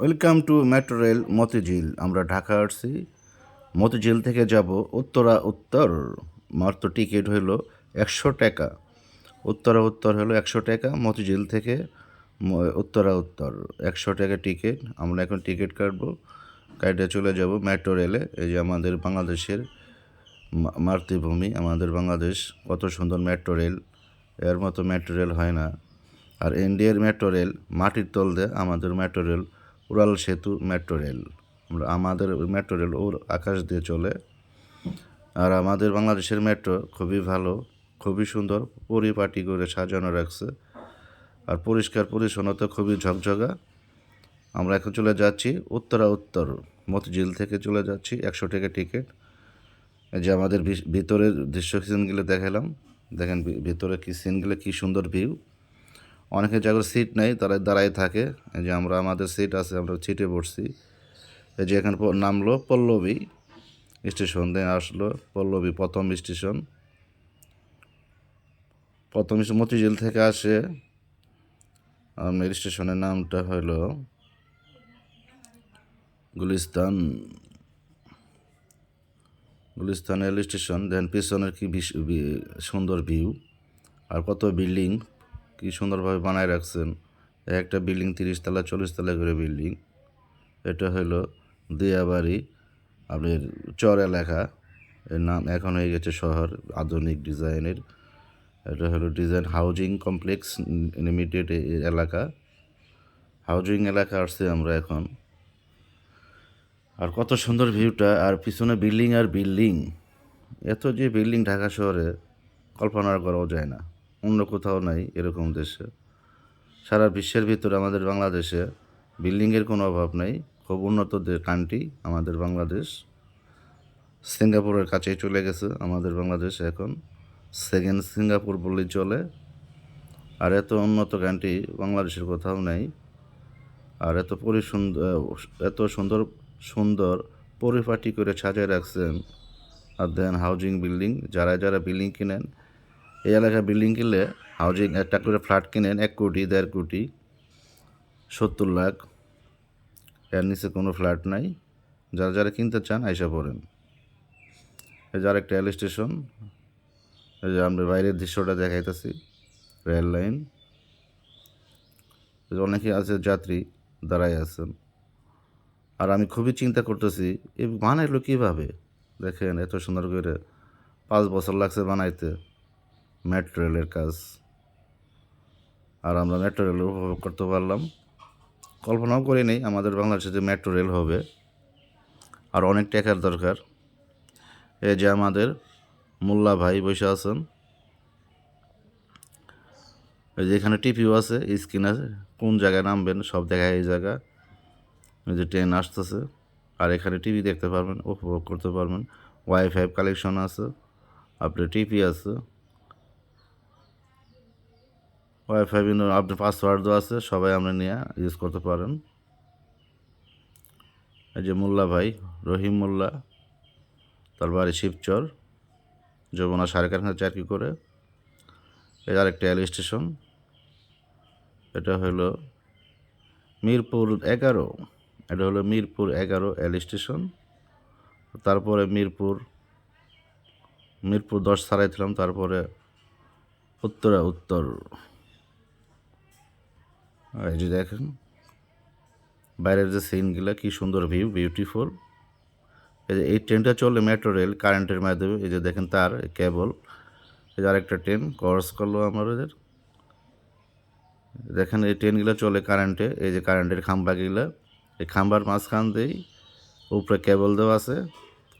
Welcome to metro rail Motijheel আমরা ঢাকা আসছি। মতিঝিল থেকে যাব উত্তরা উত্তর। মাত্র টিকিট হইল একশো টাকা। উত্তরা উত্তর হলো একশো টাকা মতিঝিল থেকে উত্তরা উত্তর। একশো টাকা টিকিট। আমরা এখন টিকিট কাটবো। কাটে চলে যাব মেট্রো রেলে এই যে আমাদের বাংলাদেশের মাতৃভূমি, আমাদের বাংলাদেশ। কত সুন্দর মেট্রো রেল এর মতো মেট্রো রেল হয় না। আর ইন্ডিয়ার মেট্রো রেল মাটির তল দিয়ে আমাদের মেট্রো রেল উড়াল সেতু, মেট্রো রেল। আমরা, আমাদের মেট্রো রেল ওর আকাশ দিয়ে চলে। আর আমাদের বাংলাদেশের মেট্রো খুবই ভালো, খুবই সুন্দর, পরিপাটি করে সাজানো রাখছে। আর পরিষ্কার পরিচ্ছন্নতা খুবই ঝকঝকা। আমরা এখন চলে যাচ্ছি উত্তরা উত্তর, মতিঝিল থেকে চলে যাচ্ছি একশো টাকা টিকিট। যে আমাদের ভিতরের দৃশ্য সিনগুলো দেখালাম। দেখেন ভিতরে কি সিনগুলো কি সুন্দর ভিউ। অনেকে জায়গায় সিট নেই তারা দাঁড়ায় থাকে। যে আমরা, আমাদের সিট আছে, আমরা সিটে এই যে এখানে নামলো পল্লবী স্টেশন দিয়ে আসলো পল্লবী প্রথম স্টেশন। প্রথম মতিঝিল থেকে আসে। আপনার স্টেশনের নামটা হলো Gulistan. Gulistan rail station, then পিছনের কি সুন্দর ভিউ আর কত বিল্ডিং কি সুন্দরভাবে বানায় রাখছেন। একটা বিল্ডিং তিরিশ তলা চল্লিশ তলা করে বিল্ডিং। এটা হলো দিয়াবাড়ি, আপনার চর এলাকা। এর নাম এখন হয়ে গেছে শহর, আধুনিক ডিজাইনের। এটা হলো ডিজাইন হাউজিং কমপ্লেক্স লিমিটেড এলাকা। হাউজিং এলাকা আসছে আমরা এখন। আর কত সুন্দর ভিউটা, আর পিছনে বিল্ডিং আর বিল্ডিং। এত যে বিল্ডিং ঢাকা শহরে, কল্পনা করাও যায় না। অন্য কোথাও নাই এরকম দেশে। সারা বিশ্বের ভিতরে আমাদের বাংলাদেশে বিল্ডিংয়ের কোনো অভাব নেই। খুব উন্নত কান্ট্রি আমাদের বাংলাদেশ। সিঙ্গাপুরের কাছেই চলে গেছে আমাদের বাংলাদেশ এখন। সেকেন্ড সিঙ্গাপুর বললেই চলে। আর এত উন্নত কান্ট্রি বাংলাদেশের কোথাও নেই। আর এত পরিসুন্দর, এত সুন্দর সুন্দর পরিপাটি করে সাজায় রাখছেন। আর দেন হাউজিং বিল্ডিং যারা যারা বিল্ডিং কিনেন এই এলাকায় বিল্ডিং কিনলে হাউজিং একটা করে ফ্ল্যাট কিনেন, এক কোটি, দেড় কোটি, সত্তর লাখ। এর নিচে কোনো ফ্ল্যাট নাই। যারা যারা কিনতে চান, আইসা পড়েন। এই যে আরেকটা রেল স্টেশন। এই যে আমরা বাইরের দৃশ্যটা দেখাইতেছি, রেল লাইন। অনেকে আছে, যাত্রী দাঁড়ায় আছেন। আর আমি খুবই চিন্তা করতেছি এই বানাইলো কীভাবে? দেখেন, এত সুন্দর করে পাঁচ বছর লাগছে বানাইতে। মেট্রো রেলের কাজ। আর আমরা মেট্রো রেল উপভোগ করতে পারলাম। কল্পনাও করি নেই আমাদের বাংলাদেশে যে মেট্রো রেল হবে। আর অনেক টাকার দরকার। এই যে আমাদের মোল্লা ভাই বসে আছেন। এই যে এখানে টিপিও আছে, স্ক্রিন আছে। কোন জায়গায় নামবেন সব দেখায় এই জায়গা। এই যে ট্রেন আসতেছে। আর এখানে টিভি দেখতে পারবেন, উপভোগ করতে পারবেন। ওয়াইফাই কালেকশন আছে। আপনার টিভি আছে। ওয়াইফাই বিভিন্ন আপনার পাসওয়ার্ডও আছে, সবাই আমরা নিয়ে ইউজ করতে পারেন। এই যে মোল্লা ভাই, রহিম মোল্লা, তার বাড়ি শিবচর, যমুনা সাড়ে কারখানা চাকরি করে। এই আরেকটা রেল স্টেশন এটা হলো মিরপুর এগারো, এটা হলো মিরপুর এগারো রেল স্টেশন তারপরে মিরপুর মিরপুর দশ ছাড়াইছিলাম তারপরে উত্তরা উত্তর। এই যে দেখেন, বাইরের যে সিনগুলো কি সুন্দর ভিউ বিউটিফুল এই যে এই ট্রেনটা চলে মেট্রো রেল কারেন্টের মাধ্যমে। এই যে দেখেন তার কেবল এই যে আরেকটা ট্রেন ক্রস করল আমাদের দেখেন এই ট্রেনগুলো চলে কারেন্টে এই যে কারেন্টের খাম্বাগুলো এই খাম্বার মাঝখান দিয়েই উপরে কেবল দেওয়া আছে।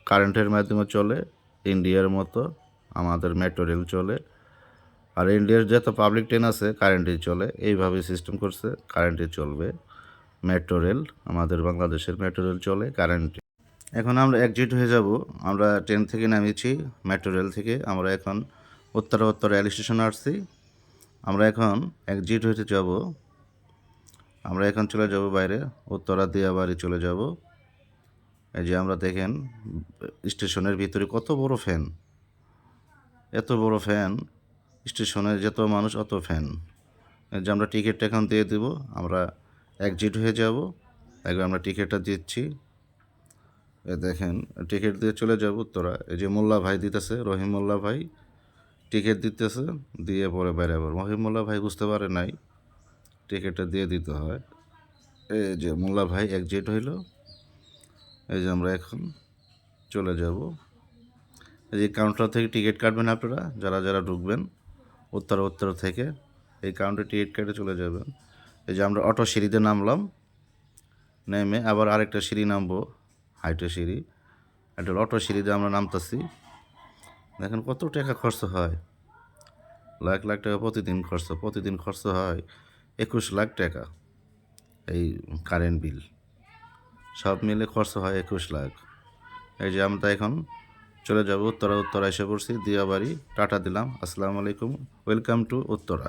কারেন্টের মাধ্যমে চলে ইন্ডিয়ার মতো, আমাদের মেট্রো রেল চলে। আর ইন্ডিয়ার যত পাবলিক ট্রেন আছে কারেন্টেই চলে। এইভাবে সিস্টেম করছে কারেন্টে চলবে। মেট্রো রেল আমাদের বাংলাদেশের মেট্রো রেল চলে কারেন্টে এখন আমরা একজিট হয়ে যাব। আমরা ট্রেন থেকে নামিয়েছি মেট্রো রেল থেকে। আমরা এখন উত্তরা উত্তর রেল স্টেশনে আসছি। আমরা এখন একজিট হতে যাব। আমরা এখন চলে যাব বাইরে, উত্তরা দিয়াবাড়ি চলে যাব। এই যে আমরা দেখেন, স্টেশনের ভিতরে কত বড় ফ্যান এত বড় ফ্যান স্টেশনে যত মানুষ, অত ফ্যান যে আমরা টিকিটটা এখন দিয়ে দেব, আমরা একজিট হয়ে যাব, একবার আমরা টিকিটটা দিচ্ছি। এ দেখেন টিকিট দিয়ে চলে যাব তোরা। এই যে মোল্লা ভাই দিতেছে, রহিম মোল্লা ভাই টিকিট দিতেছে, দিয়ে পরে বাইরে আবার। রহিম মোল্লা ভাই বুঝতে পারে নাই টিকিটটা দিয়ে দিতে হয়। এই যে মোল্লা ভাই একজেট হইল। এই যে আমরা এখন চলে যাব। এই যে কাউন্টার থেকে টিকিট কাটবেন আপনারা, যারা যারা ঢুকবেন। উত্তর উত্তর থেকে এই কাউন্টারে টিকিট কেটে চলে যাবেন এই যে আমরা অটো সিঁড়িতে নামলাম, নেমে আবার আরেকটা সিঁড়ি নামবো হাইটের সিঁড়ি। একটা অটো সিঁড়িতে আমরা নামতেছি। দেখেন কত টাকা খরচ হয়। লাখ লাখ টাকা প্রতিদিন খরচ প্রতিদিন খরচ হয় একুশ লাখ টাকা এই কারেন্ট বিল সব মিলে খরচ হয় একুশ লাখ। এই যে আমরা এখন চলে যাব উত্তরা উত্তরা এসে পড়ছি দিয়াবাড়ি টাটা দিলাম আসসালামু আলাইকুম ওয়েলকাম টু উত্তরা।